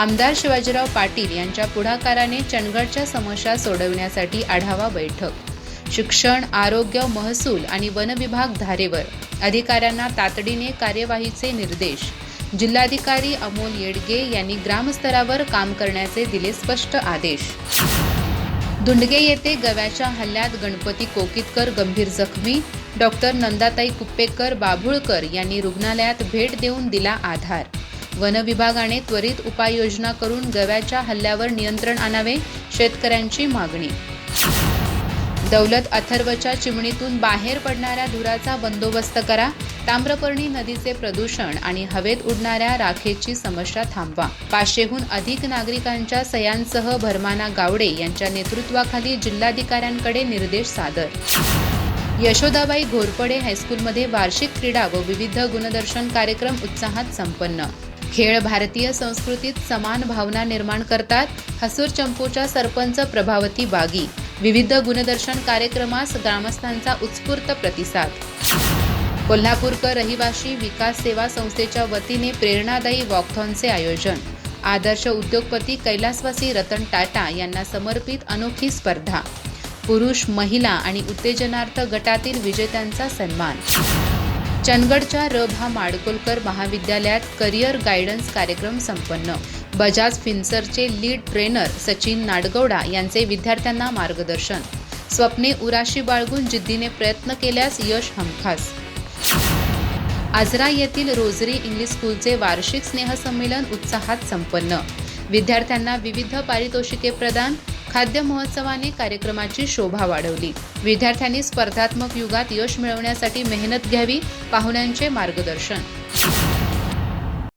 आमदार शिवाजीराव पाटील यांच्या पुढाकाराने चंदगडच्या समस्या सोडवण्यासाठी आढावा बैठक. शिक्षण आरोग्य महसूल आणि वनविभाग धारेवर अधिकाऱ्यांना तातडीने कार्यवाहीचे निर्देश. जिल्हाधिकारी अमोल येडगे यांनी ग्रामस्तरावर काम करण्याचे दिले स्पष्ट आदेश. धुंडगे येथे गव्याच्या हल्ल्यात गणपती कोकितकर गंभीर जखमी डॉक्टर नंदाताई कुप्पेकर बाभुळकर यांनी रुग्णालयात भेट देऊन दिला आधार. वनविभागाने त्वरित उपाययोजना करून गव्याच्या हल्ल्यावर नियंत्रण आणावे शेतकऱ्यांची मागणी. दौलत अथर्वच्या चिमणीतून बाहेर पडणाऱ्या धुराचा बंदोबस्त करा. ताम्रपर्णी नदीचे प्रदूषण आणि हवेत उडणाऱ्या राखेची समस्या थांबवा. पाचशेहून अधिक नागरिकांच्या सह्यांसह भरमाना गावडे यांच्या नेतृत्वाखाली जिल्हाधिकाऱ्यांकडे निर्देश सादर. यशोदाबाई घोरपडे हायस्कूलमध्ये वार्षिक क्रीडा व विविध गुणदर्शन कार्यक्रम उत्साहात संपन्न. खेळ भारतीय संस्कृतीत समान भावना निर्माण करतात. हसूर चंपूच्या सरपंच प्रभावती बागी. विविध गुणदर्शन कार्यक्रमास ग्रामस्थांचा उत्स्फूर्त प्रतिसाद. कोल्हापूरकर रहिवासी विकास सेवा संस्थेच्या वतीने प्रेरणादायी वॉकथॉनचे आयोजन. आदर्श उद्योगपती कैलासवासी रतन टाटा यांना समर्पित अनोखी स्पर्धा. पुरुष महिला आणि उत्तेजनार्थ गटातील विजेत्यांचा सन्मान. चंदगडच्या र भा माडकोलकर महाविद्यालयात करिअर गायडन्स कार्यक्रम संपन्न. बजाज फिन्सरचे लीड ट्रेनर सचिन नाडगौडा यांचे विद्यार्थ्यांना मार्गदर्शन. स्वप्ने उराशी बाळगून जिद्दीने प्रयत्न केल्यास यश हमखास. आजरा येथील रोजरी इंग्लिश स्कूलचे वार्षिक स्नेहसंमेलन उत्साहात संपन्न. विद्यार्थ्यांना विविध पारितोषिके प्रदान खाद्य महोत्सवाने कार्यक्रमाची शोभा वाढवली. विद्यार्थ्यांनी स्पर्धात्मक युगात यश मिळवण्यासाठी मेहनत घ्यावी पाहुण्यांचे मार्गदर्शन